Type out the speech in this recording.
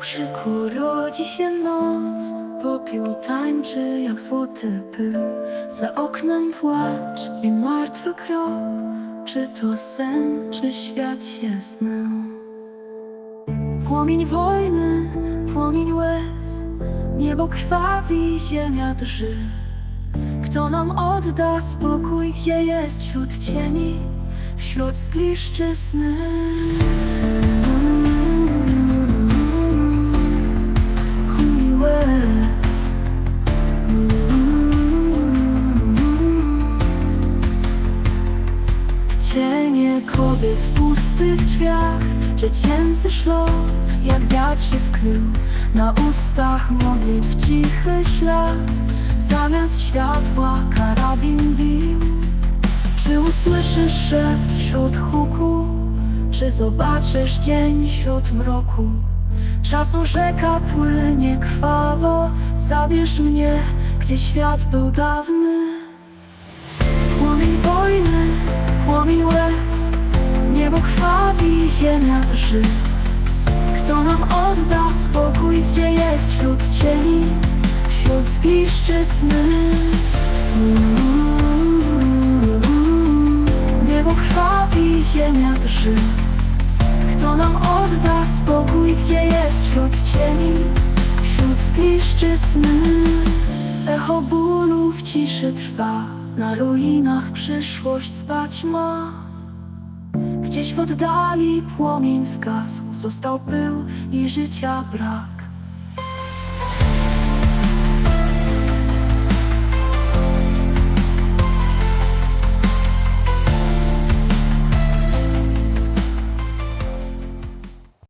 krzyku rodzi się noc Popiół tańczy jak złoty pył. Za oknem płacz i martwy krok Czy to sen, czy świat się zmył? Płomień wojny, płomień łez Niebo krwawi, ziemia drży. Kto nam odda spokój, gdzie jest wśród cieni Wśród zgliszczy sny Cienie kobiet w pustych drzwiach. Dziecięcy szlok, jak wiatr się skrył. Na ustach modlitw cichy ślad. Zamiast światła karabin bił. Czy usłyszysz szept wśród huku? Czy zobaczysz dzień wśród mroku? Czasu rzeka płynie krwawo. Zabierz mnie, gdzie świat był dawny ziemia drży. Kto nam odda spokój, gdzie jest wśród cieni Wśród zgliszczy sny Niebo krwawi, ziemia drży. Kto nam odda spokój, gdzie jest wśród cieni Wśród zgliszczy sny Echo bólu w ciszy trwa Na ruinach przyszłość spać ma Gdzieś w oddali płomień zgasł Został pył i życia brak